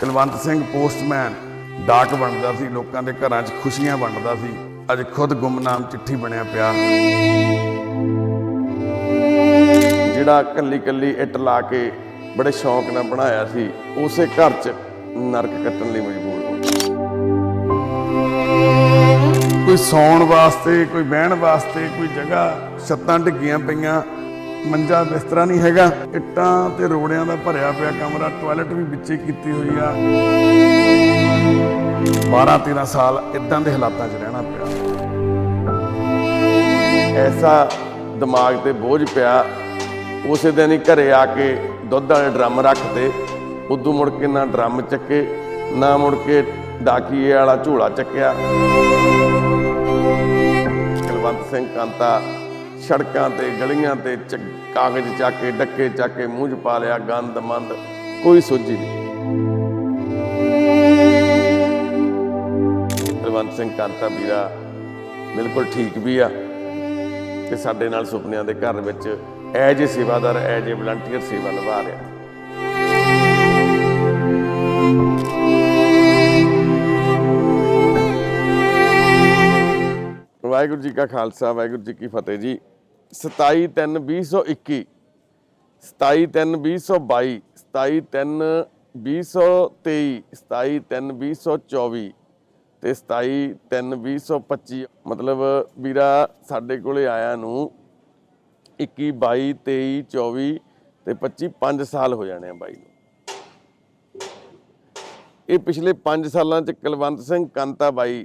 Kulwant Singh postman, ਡਾਕ ਵੰਡਦਾ ਸੀ, ਲੋਕਾਂ ਦੇ ਘਰਾਂ 'ਚ ਖੁਸ਼ੀਆਂ ਵੰਡਦਾ ਸੀ। ਅੱਜ ਖੁਦ ਗੁੰਮਨਾਮ ਚਿੱਠੀ ਬਣਿਆ ਪਿਆ। ਜਿਹੜਾ ਕੱਲੀ ਕੱਲੀ ਇੱਟ ਲਾ ਕੇ ਬੜੇ ਸ਼ੌਂਕ ਨਾਲ ਬਣਾਇਆ ਸੀ, ਉਸੇ ਘਰ 'ਚ ਨਰਕ ਕੱਟਣ ਲਈ ਮਜਬੂਰ ਹੋ ਕੋਈ ਸੌਣ ਵਾਸਤੇ, ਕੋਈ ਬਹਿਣ ਵਾਸਤੇ, ਕੋਈ ਜਗ੍ਹਾ, ਛੱਤਾਂ ਡਿੱਗੀਆਂ ਪਈਆਂ ਮੰਜਾ ਬਿਸਤਰਾ ਨਹੀਂ ਹੈਗਾ। ਇੱਟਾਂ ਤੇ ਰੋੜਿਆਂ ਦਾ ਭਰਿਆ ਪਿਆ ਕਮਰਾ ਟਾਇਲਟ ਵੀ ਵਿੱਚੇ ਕੀਤੀ ਹੋਈ ਆ। 12 13 ਸਾਲ ਇਦਾਂ ਦੇ ਹਾਲਾਤਾਂ 'ਚ ਰਹਿਣਾ ਪਿਆ। ਐਸਾ ਦਿਮਾਗ ਤੇ ਬੋਝ ਪਿਆ, ਉਸੇ ਦਿਨ ਹੀ ਘਰੇ ਆ ਕੇ ਦੁੱਧ ਵਾਲੇ ਡਰਮ ਰੱਖਦੇ। ਉਦੋਂ ਮੁੜ ਕੇ ਨਾ ਡਰਮ ਚੱਕੇ, ਨਾ ਮੁੜ ਕੇ ਡਾਕੀਏ ਵਾਲਾ ਝੋਲਾ ਚੱਕਿਆ। ਕੁਲਵੰਤ ਸਿੰਘ ਕਾਂਤਾ ਸੜਕਾਂ ਤੇ, ਗਲੀਆਂ ਤੇ ਚ- ਕਾਗਜ਼ ਚੱਕ ਕੇ, ਡੱਕੇ ਚੱਕ ਕੇ ਮੂੰਹ 'ਚ ਪਾ ਲਿਆ, ਗੰਦ ਮੰਦ, ਕੋਈ ਸੋਝੀ ਨਹੀਂ। ਕੁਲਵੰਤ ਸਿੰਘ ਕਾਂਤਾ ਵੀਰਾ ਬਿਲਕੁਲ ਠੀਕ ਵੀ ਆ ਤੇ ਸਾਡੇ ਨਾਲ ਸੁਪਨਿਆਂ ਦੇ ਘਰ ਵਿੱਚ ਐਜ ਏ ਸੇਵਾਦਾਰ ਐਜ ਏ ਵਲੰਟੀਅਰ ਸੇਵਾ ਨਿਭਾ ਰਿਹਾ। ਵਾਹਿਗੁਰੂ ਜੀ ਕਾ ਖਾਲਸਾ, ਵਾਹਿਗੁਰੂ ਜੀ ਕੀ ਫਤਿਹ ਜੀ। 27 3 2021 27 3 2022 27 3 2023 27 3 2024 ਤੇ 27 3 2025 ਮਤਲਬ ਵੀਰਾ, ਸਾਡੇ ਕੋਲੇ ਆਇਆ ਨੂੰ 21 22 23 24 ਤੇ 25 5 ਸਾਲ ਹੋ ਜਾਣੇ ਆ ਬਾਈ ਨੂੰ। ਇਹ ਪਿਛਲੇ 5 ਸਾਲਾਂ ਚ ਕੁਲਵੰਤ ਸਿੰਘ ਕੰਤਾ ਬਾਈ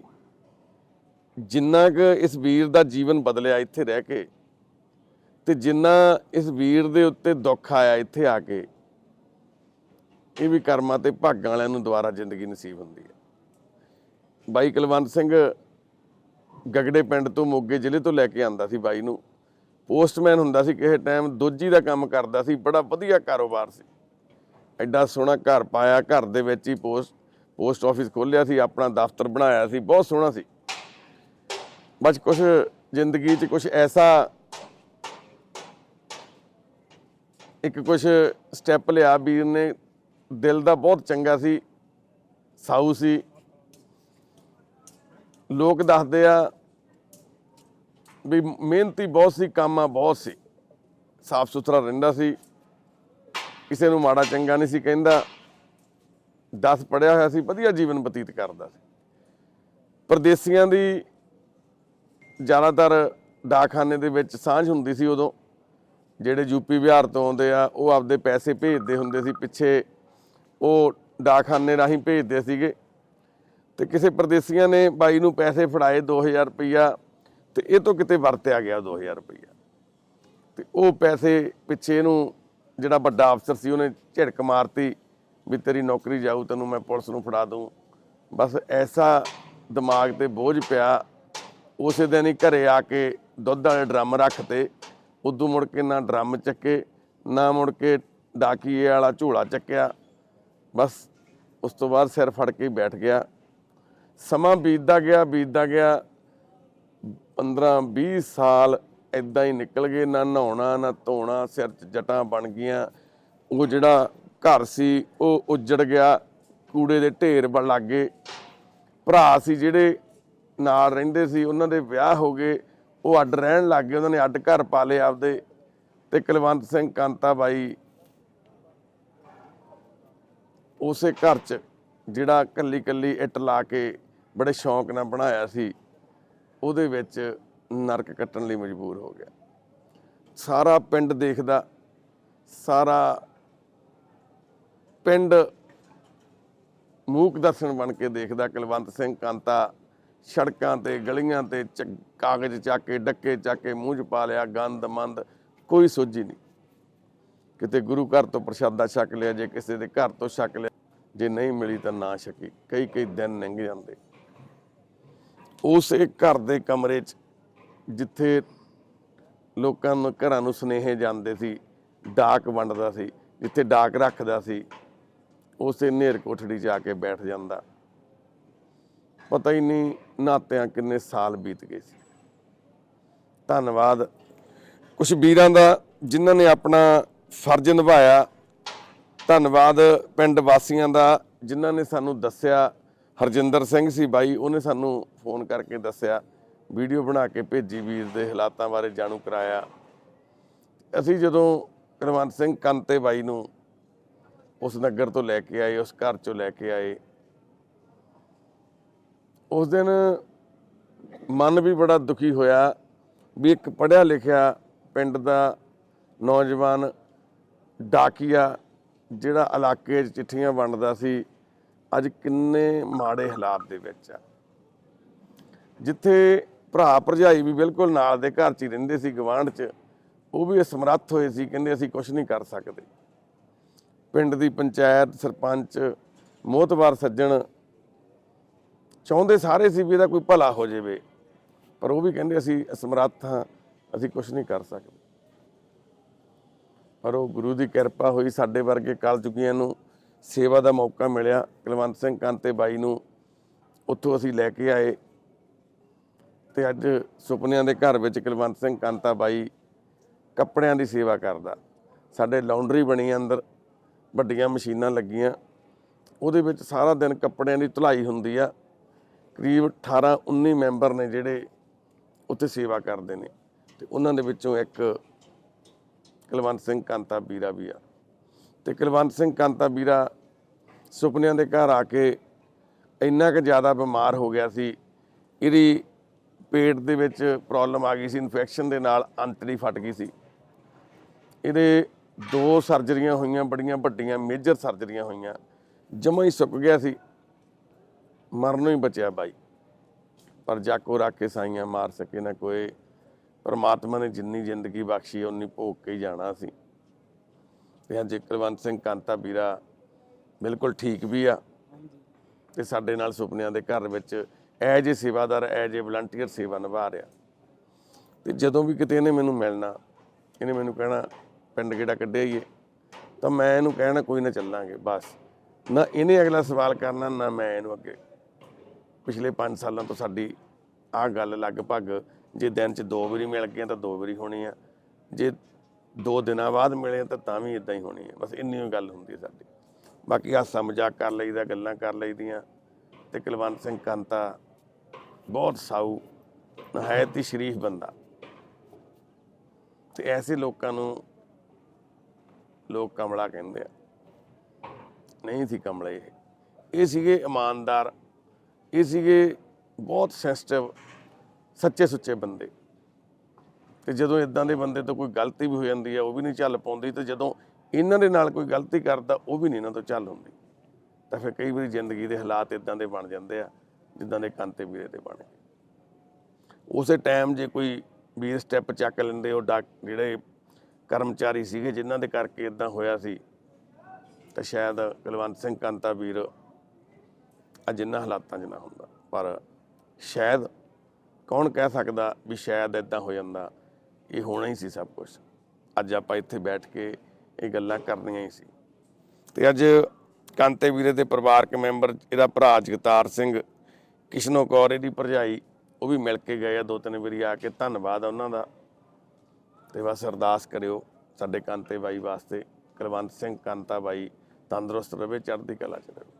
ਜਿੰਨਾ ਕੁ ਇਸ ਵੀਰ ਦਾ ਜੀਵਨ ਬਦਲਿਆ ਇੱਥੇ ਰਹਿ ਕੇ ਤੇ ਜਿੰਨਾ ਇਸ ਵੀਰ ਦੇ ਉੱਤੇ ਦੁੱਖ ਆਇਆ ਇੱਥੇ ਆ ਕੇ, ਇਹ ਵੀ ਕਰਮਾਂ ਤੇ ਭਾਗਾਂ ਵਾਲਿਆਂ ਨੂੰ ਦੁਬਾਰਾ ਜ਼ਿੰਦਗੀ ਨਸੀਬ ਹੁੰਦੀ ਹੈ। ਬਾਈ ਕੁਲਵੰਤ ਸਿੰਘ ਗਗੜੇ ਪਿੰਡ ਤੋਂ ਮੋਗੇ ਜ਼ਿਲ੍ਹੇ ਤੋਂ ਲੈ ਕੇ ਆਂਦਾ ਸੀ ਬਾਈ ਨੂੰ। ਪੋਸਟਮੈਨ ਹੁੰਦਾ ਸੀ ਕਿਸੇ ਟਾਈਮ, ਦੋਜੀ ਦਾ ਕੰਮ ਕਰਦਾ ਸੀ, ਬੜਾ ਵਧੀਆ ਕਾਰੋਬਾਰ ਸੀ। ਐਡਾ ਸੋਹਣਾ ਘਰ ਪਾਇਆ, ਘਰ ਦੇ ਵਿੱਚ ਹੀ ਪੋਸਟ ਪੋਸਟ ਆਫਿਸ ਖੋਲ੍ਹਿਆ ਸੀ, ਆਪਣਾ ਦਫ਼ਤਰ ਬਣਾਇਆ ਸੀ, ਬਹੁਤ ਸੋਹਣਾ ਸੀ। ਬਸ ਕੁਝ ਜ਼ਿੰਦਗੀ 'ਚ ਕੁਝ ਐਸਾ ਇੱਕ ਕੁਝ ਸਟੈਪ ਲਿਆ ਵੀਰ ਨੇ ਦਿਲ ਦਾ ਬਹੁਤ ਚੰਗਾ ਸੀ, ਸਾਊ ਸੀ। ਲੋਕ ਦੱਸਦੇ ਆ ਵੀ ਮਿਹਨਤੀ ਬਹੁਤ ਸੀ, ਕੰਮਾਂ ਬਹੁਤ ਸੀ। ਸਾਫ਼ ਸੁਥਰਾ ਰਹਿੰਦਾ ਸੀ। ਕਿਸੇ ਨੂੰ ਮਾੜਾ ਚੰਗਾ ਨਹੀਂ ਸੀ ਕਹਿੰਦਾ। 10 ਪੜਿਆ ਹੋਇਆ ਸੀ, ਵਧੀਆ ਜੀਵਨ ਬਤੀਤ ਕਰਦਾ ਸੀ। ਪਰਦੇਸੀਆਂ ਦੀ ਜ਼ਿਆਦਾਤਰ ਡਾਕਖਾਨੇ ਦੇ ਵਿੱਚ ਸਾਂਝ ਹੁੰਦੀ ਸੀ ਉਦੋਂ। ਜਿਹੜੇ ਯੂਪੀ ਬਿਹਾਰ ਤੋਂ ਆਉਂਦੇ ਆ, ਉਹ ਆਪਦੇ ਪੈਸੇ ਭੇਜਦੇ ਹੁੰਦੇ ਸੀ ਪਿੱਛੇ। ਉਹ ਡਾਕਖਾਨੇ ਰਾਹੀਂ ਭੇਜਦੇ ਸੀਗੇ। ਤੇ ਕਿਸੇ ਪਰਦੇਸੀਆਂ ਨੇ ਬਾਈ ਨੂੰ ਪੈਸੇ ਫੜਾਏ 2000 ਰੁਪਈਆ ਤੇ ਇਹ ਤੋਂ ਕਿਤੇ ਵਰਤਿਆ ਗਿਆ 2000 ਰੁਪਈਆ। ਤੇ ਉਹ ਪੈਸੇ ਪਿੱਛੇ ਇਹਨੂੰ ਜਿਹੜਾ ਵੱਡਾ ਅਫਸਰ ਸੀ, ਉਹਨੇ ਝਿੜਕ ਮਾਰਤੀ ਵੀ ਤੇਰੀ ਨੌਕਰੀ ਜਾਊ, ਤੈਨੂੰ ਮੈਂ ਪੁਲਿਸ ਨੂੰ ਫੜਾ ਦੂੰ ਬਸ ਐਸਾ ਦਿਮਾਗ ਤੇ ਬੋਝ ਪਿਆ, ਉਸੇ ਦਿਨ ਹੀ ਘਰੇ ਆ ਕੇ ਦੁੱਧ ਵਾਲੇ ਡਰਮ ਰੱਖਤੇ। ਉਦੋਂ ਮੁੜ ਕੇ ਨਾ ਡਰਮ ਚੱਕੇ, ਨਾ ਮੁੜ ਕੇ ਡਾਕੀਏ ਵਾਲਾ ਝੋਲਾ ਚੱਕਿਆ। ਬਸ ਉਸ ਤੋਂ ਬਾਅਦ ਸਿਰ ਫੜ ਕੇ ਬੈਠ ਗਿਆ। ਸਮਾਂ ਬੀਤਦਾ ਗਿਆ ਬੀਤਦਾ ਗਿਆ। 15 20 ਸਾਲ ਇਦਾਂ ਹੀ ਨਿਕਲ ਗਏ। ਨਾ ਨਹਾਉਣਾ, ਨਾ ਧੋਣਾ, ਸਿਰ 'ਚ ਜਟਾਂ ਬਣ ਗਈਆਂ। ਉਹ ਜਿਹੜਾ ਘਰ ਸੀ, ਉਹ ਉੱਜੜ ਗਿਆ। ਕੂੜੇ ਦੇ ਢੇਰ ਬਣ ਲੱਗ ਗਏ। ਭਰਾ ਸੀ ਜਿਹੜੇ ਨਾਲ ਰਹਿੰਦੇ ਸੀ, ਉਹਨਾਂ ਦੇ ਵਿਆਹ ਹੋ ਗਏ। ਉਹ ਅੱਡ ਰਹਿਣ ਲੱਗ ਗਏ, ਉਹਨਾਂ ਨੇ ਅੱਡ ਘਰ ਪਾ ਲਏ ਆਪਦੇ ਤੇ ਕੁਲਵੰਤ ਸਿੰਘ ਕਾਂਤਾ ਬਾਈ ਉਸੇ ਘਰ 'ਚ ਜਿਹੜਾ ਕੱਲੀ ਕੱਲੀ ਇੱਟ ਲਾ ਕੇ ਬੜੇ ਸ਼ੌਂਕ ਨਾਲ ਬਣਾਇਆ ਸੀ, ਉਹਦੇ ਵਿੱਚ ਨਰਕ ਕੱਟਣ ਲਈ ਮਜਬੂਰ ਹੋ ਗਿਆ। ਸਾਰਾ ਪਿੰਡ ਦੇਖਦਾ, ਸਾਰਾ ਪਿੰਡ ਮੂਕ ਦਰਸ਼ਨ ਬਣ ਕੇ ਦੇਖਦਾ, ਕੁਲਵੰਤ ਸਿੰਘ ਕਾਂਤਾ ਸੜਕਾਂ ਤੇ, ਗਲੀਆਂ ਤੇ, ਚ- ਕਾਗਜ਼ ਚੱਕ ਕੇ, ਡੱਕੇ ਚੱਕ ਕੇ ਮੂੰਹ 'ਚ ਪਾ ਲਿਆ, ਗੰਦ, ਮੰਦ, ਕੋਈ ਸੋਝੀ ਨਹੀਂ। ਕਿਤੇ ਗੁਰੂ ਘਰ ਤੋਂ ਪ੍ਰਸ਼ਾਦਾ ਛਕ ਲਿਆ, ਜੇ ਕਿਸੇ ਦੇ ਘਰ ਤੋਂ ਛਕ ਲਿਆ, ਜੇ ਨਹੀਂ ਮਿਲੀ ਤਾਂ ਨਾ ਛਕੀ। ਕਈ ਕਈ ਦਿਨ ਲੰਘ ਜਾਂਦੇ। ਉਸੇ ਘਰ ਦੇ ਕਮਰੇ 'ਚ, ਜਿੱਥੇ ਲੋਕਾਂ ਨੂੰ, ਘਰਾਂ ਨੂੰ ਸੁਨੇਹੇ ਜਾਂਦੇ ਸੀ, ਡਾਕ ਵੰਡਦਾ ਸੀ, ਜਿੱਥੇ ਡਾਕ ਰੱਖਦਾ ਸੀ, ਉਸੇ ਨੇਰ ਕੋਠੜੀ 'ਚ ਆ ਕੇ ਬੈਠ ਜਾਂਦਾ। ਪਤਾ ਹੀ ਨਹੀਂ ਨਾਤਿਆਂ ਕਿੰਨੇ ਸਾਲ ਬੀਤ ਗਏ ਸੀ। ਧੰਨਵਾਦ। ਕੁਝ ਵੀਰਾਂ ਦਾ ਜਿਨ੍ਹਾਂ ਨੇ ਆਪਣਾ ਫਰਜ਼ ਨਿਭਾਇਆ, ਧੰਨਵਾਦ ਪਿੰਡ ਵਾਸੀਆਂ ਦਾ ਜਿਨ੍ਹਾਂ ਨੇ ਸਾਨੂੰ ਦੱਸਿਆ। ਹਰਜਿੰਦਰ ਸਿੰਘ ਸੀ ਬਾਈ, ਉਹਨੇ ਸਾਨੂੰ ਫੋਨ ਕਰਕੇ ਦੱਸਿਆ। ਵੀਡੀਓ ਬਣਾ ਕੇ ਭੇਜੀ ਵੀਰ ਦੇ ਹਾਲਾਤਾਂ ਬਾਰੇ, ਜਾਣੂ ਕਰਾਇਆ। ਅਸੀਂ ਜਦੋਂ ਕੁਲਵੰਤ ਸਿੰਘ ਕੰਤੇ ਬਾਈ ਨੂੰ ਉਸ ਨਗਰ ਤੋਂ ਲੈ ਕੇ ਆਏ, ਉਸ ਘਰ ਚੋਂ ਲੈ ਕੇ ਆਏ ਉਸ ਦਿਨ ਮਨ ਵੀ ਬੜਾ ਦੁਖੀ ਹੋਇਆ ਵੀ ਇੱਕ ਪੜਿਆ ਲਿਖਿਆ ਪਿੰਡ ਦਾ ਨੌਜਵਾਨ ਡਾਕੀਆ ਜਿਹੜਾ ਇਲਾਕੇ 'ਚ ਚਿੱਠੀਆਂ ਵੰਡਦਾ ਸੀ, ਅੱਜ ਕਿੰਨੇ ਮਾੜੇ ਹਾਲਾਤ ਦੇ ਵਿੱਚ ਆ। ਜਿੱਥੇ ਭਰਾ ਭਰਜਾਈ ਵੀ ਬਿਲਕੁਲ ਨਾਲ ਦੇ ਘਰ 'ਚ ਹੀ ਰਹਿੰਦੇ ਸੀ ਗਵਾਂਢ 'ਚ, ਉਹ ਵੀ ਅਸਮਰੱਥ ਹੋਏ ਸੀ, ਕਹਿੰਦੇ ਅਸੀਂ ਕੁਝ ਨਹੀਂ ਕਰ ਸਕਦੇ। ਪਿੰਡ ਦੀ ਪੰਚਾਇਤ ਸਰਪੰਚ ਮੋਹਤਵਾਰ ਸੱਜਣ ਚਾਹੁੰਦੇ ਸਾਰੇ ਸੀ ਵੀ ਇਹਦਾ ਕੋਈ ਭਲਾ ਹੋ ਜਾਵੇ, ਪਰ ਉਹ ਵੀ ਕਹਿੰਦੇ ਅਸੀਂ ਅਸਮਰੱਥ ਹਾਂ, ਅਸੀਂ ਕੁਝ ਨਹੀਂ ਕਰ ਸਕਦੇ। ਪਰ ਉਹ ਗੁਰੂ ਦੀ ਕਿਰਪਾ ਹੋਈ ਸਾਡੇ ਵਰਗੇ ਕਲ ਚੁੱਕੀਆਂ ਨੂੰ ਸੇਵਾ ਦਾ ਮੌਕਾ ਮਿਲਿਆ, ਕੁਲਵੰਤ ਸਿੰਘ ਕਾਂਤੇ ਬਾਈ ਨੂੰ, ਉੱਥੋਂ ਅਸੀਂ ਲੈ ਕੇ ਆਏ। ਤੇ ਅੱਜ ਸੁਪਨਿਆਂ ਦੇ ਘਰ ਵਿੱਚ ਕੁਲਵੰਤ ਸਿੰਘ ਕਾਂਤਾ ਬਾਈ ਕੱਪੜਿਆਂ ਦੀ ਸੇਵਾ ਕਰਦਾ। ਸਾਡੇ ਲਾਉਂਡਰੀ ਬਣੀ ਅੰਦਰ, ਵੱਡੀਆਂ ਮਸ਼ੀਨਾਂ ਲੱਗੀਆਂ। ਉਹਦੇ ਵਿੱਚ ਸਾਰਾ ਦਿਨ ਕੱਪੜਿਆਂ ਦੀ ਧੁਲਾਈ ਹੁੰਦੀ ਆ। ਕਰੀਬ 18 19 ਮੈਂਬਰ ਨੇ ਜਿਹੜੇ ਉੱਥੇ ਸੇਵਾ ਕਰਦੇ ਨੇ। ਤੇ ਉਹਨਾਂ ਦੇ ਵਿੱਚੋਂ ਇੱਕ ਕੁਲਵੰਤ ਸਿੰਘ ਕਾਂਤਾ ਵੀਰਾ ਵੀ ਆ। ਤੇ ਕੁਲਵੰਤ ਸਿੰਘ ਕਾਂਤਾ ਵੀਰਾ ਸੁਪਨਿਆਂ ਦੇ ਘਰ ਆ ਕੇ ਇੰਨਾ ਕੁ ਜ਼ਿਆਦਾ ਬਿਮਾਰ ਹੋ ਗਿਆ ਸੀ, ਇਹਦੀ ਪੇਟ ਦੇ ਵਿੱਚ ਪ੍ਰੋਬਲਮ ਆ ਗਈ ਸੀ, ਇਨਫੈਕਸ਼ਨ ਦੇ ਨਾਲ ਅੰਤੜੀ ਫਟ ਗਈ ਸੀ। ਇਹਦੇ ਦੋ ਸਰਜਰੀਆਂ ਹੋਈਆਂ, ਬੜੀਆਂ ਵੱਡੀਆਂ, ਮੇਜਰ ਸਰਜਰੀਆਂ ਹੋਈਆਂ, ਜਮਾ ਹੀ ਸੁੱਕ ਗਿਆ ਸੀ। ਮਰਨੋਂ ਹੀ ਬਚਿਆ ਬਾਈ। ਪਰ ਜਾਕੋ ਰੱਖ ਕੇ ਸਾਈਆਂ ਮਾਰ ਸਕੇ ਨਾ ਕੋਈ। ਪਰਮਾਤਮਾ ਨੇ ਜਿੰਨੀ ਜ਼ਿੰਦਗੀ ਬਖਸ਼ੀ ਉਨੀ ਭੋਗ ਕੇ ਹੀ ਜਾਣਾ ਸੀ। ਤੇ ਅੱਜ ਕੁਲਵੰਤ ਸਿੰਘ ਕਾਂਤਾ ਵੀਰਾ ਬਿਲਕੁਲ ਠੀਕ ਵੀ ਆ। ਤੇ ਸਾਡੇ ਨਾਲ ਸੁਪਨਿਆਂ ਦੇ ਘਰ ਵਿੱਚ ਐਜ ਏ ਸੇਵਾਦਾਰ ਐਜ ਏ ਵਲੰਟੀਅਰ ਸੇਵਾ ਨਿਭਾ ਰਿਹਾ। ਤੇ ਜਦੋਂ ਵੀ ਕਿਤੇ ਇਹਨੇ ਮੈਨੂੰ ਮਿਲਣਾ, ਇਹਨੇ ਮੈਨੂੰ ਕਹਿਣਾ, ਪਿੰਡ ਕਿਹੜਾ ਕੱਢਿਆ ਈਏ ਤਾਂ ਮੈਂ ਇਹਨੂੰ ਕਹਿਣਾ, ਕੋਈ ਨਾ ਚੱਲਾਂਗੇ, ਬਸ। ਨਾ ਇਹਨੇ ਅਗਲਾ ਸਵਾਲ ਕਰਨਾ, ਨਾ ਮੈਂ ਇਹਨੂੰ ਅੱਗੇ। ਪਿਛਲੇ 5 ਸਾਲਾਂ ਤੋਂ ਸਾਡੀ ਆ ਗੱਲ ਲਗਭਗ ਜੇ ਦਿਨ 'ਚ ਦੋ ਵਾਰੀ ਮਿਲ ਗਏ ਤਾਂ ਦੋ ਵਾਰੀ ਹੋਣੀ ਆ। ਜੇ ਦੋ ਦਿਨਾਂ ਬਾਅਦ ਮਿਲੇ ਤਾਂ ਤਾਂ ਵੀ ਇਦਾਂ ਹੀ ਹੋਣੀ ਹੈ ਬਸ ਇੰਨੀ ਹੀ ਗੱਲ ਹੁੰਦੀ ਹੈ ਸਾਡੀ। ਬਾਕੀ ਹਾਸਾ ਮਜ਼ਾਕ ਕਰ ਲਈਦਾ, ਗੱਲਾਂ ਕਰ ਲਈਦੀਆਂ ਤੇ ਕੁਲਵੰਤ ਸਿੰਘ ਕੰਤਾ ਬਹੁਤ ਸਾਊ, ਨਹਾਇਤ ਹੀ ਸ਼ਰੀਫ ਬੰਦਾ। ਤੇ ਐਸੇ ਲੋਕਾਂ ਨੂੰ ਲੋਕ ਕਮਲਾ ਕਹਿੰਦੇ ਆ। ਨਹੀਂ ਸੀ ਕਮਲੇ ਇਹ। ਇਹ ਸੀਗੇ ਇਮਾਨਦਾਰ ਇਹ ਸੀਗੇ ਬਹੁਤ ਸੈਂਸਿਟਿਵ ਸੱਚੇ ਸੁੱਚੇ ਬੰਦੇ। ਤੇ ਜਦੋਂ ਇਦਾਂ ਦੇ ਬੰਦੇ ਤੋਂ ਕੋਈ ਗਲਤੀ ਵੀ ਹੋ ਜਾਂਦੀ ਹੈ ਉਹ ਵੀ ਨਹੀਂ ਚੱਲ ਪਾਉਂਦੀ ਤੇ ਜਦੋਂ ਇਹਨਾਂ ਦੇ ਨਾਲ ਕੋਈ ਗਲਤੀ ਕਰਦਾ, ਉਹ ਵੀ ਨਹੀਂ ਇਹਨਾਂ ਤੋਂ ਚੱਲ ਹੁੰਦੀ। ਤਾਂ ਫਿਰ ਕਈ ਵਾਰੀ ਜ਼ਿੰਦਗੀ ਦੇ ਹਾਲਾਤ ਇਦਾਂ ਦੇ ਬਣ ਜਾਂਦੇ ਆ, ਜਿੱਦਾਂ ਦੇ ਕੰਤੇ ਵੀਰੇ ਦੇ ਬਣ ਗਏ। ਉਸੇ ਟਾਈਮ ਜੇ ਕੋਈ ਵੀਰ ਸਟੈਪ ਚੱਕ ਲੈਂਦੇ, ਉਹ ਡਾਕ ਜਿਹੜੇ ਕਰਮਚਾਰੀ ਸੀਗੇ, ਜਿਨ੍ਹਾਂ ਦੇ ਕਰਕੇ ਇਦਾਂ ਹੋਇਆ ਸੀ, ਤਾਂ ਸ਼ਾਇਦ ਕੁਲਵੰਤ ਸਿੰਘ ਕੰਤਾ ਵੀਰ ਅੱਜ ਇਹਨਾਂ ਹਾਲਾਤਾਂ 'ਚ ਨਾ ਹੁੰਦਾ। ਪਰ ਸ਼ਾਇਦ ਕੌਣ ਕਹਿ ਸਕਦਾ ਵੀ ਸ਼ਾਇਦ ਇਦਾਂ ਹੋ ਜਾਂਦਾ, ਇਹ ਹੋਣਾ ਹੀ ਸੀ ਸਭ ਕੁਝ ਅੱਜ ਆਪਾਂ ਇੱਥੇ ਬੈਠ ਕੇ ਇਹ ਗੱਲਾਂ ਕਰਨੀਆਂ ਹੀ ਸੀ। ਤੇ ਅੱਜ ਕਾਂਤੇ ਵੀਰੇ ਦੇ ਪਰਿਵਾਰਕ ਮੈਂਬਰ, ਇਹਦਾ ਭਰਾ ਜਗਤਾਰ ਸਿੰਘ, ਕਿਸ਼ਨੋ ਕੌਰ ਇਹਦੀ ਭਰਜਾਈ, ਉਹ ਵੀ ਮਿਲ ਕੇ ਗਏ ਆ ਦੋ ਤਿੰਨ ਵਾਰੀ ਆ ਕੇ। ਧੰਨਵਾਦ ਆ ਉਹਨਾਂ ਦਾ। ਤੇ ਬਸ ਅਰਦਾਸ ਕਰਿਓ ਸਾਡੇ ਕਾਂਤੇ ਬਾਈ ਵਾਸਤੇ, ਕੁਲਵੰਤ ਸਿੰਘ ਕਾਂਤਾ ਬਾਈ, ਤੰਦਰੁਸਤ ਰਵੇ ਚੜ੍ਹਦੀ ਕਲਾ ਚ ਰਵੇ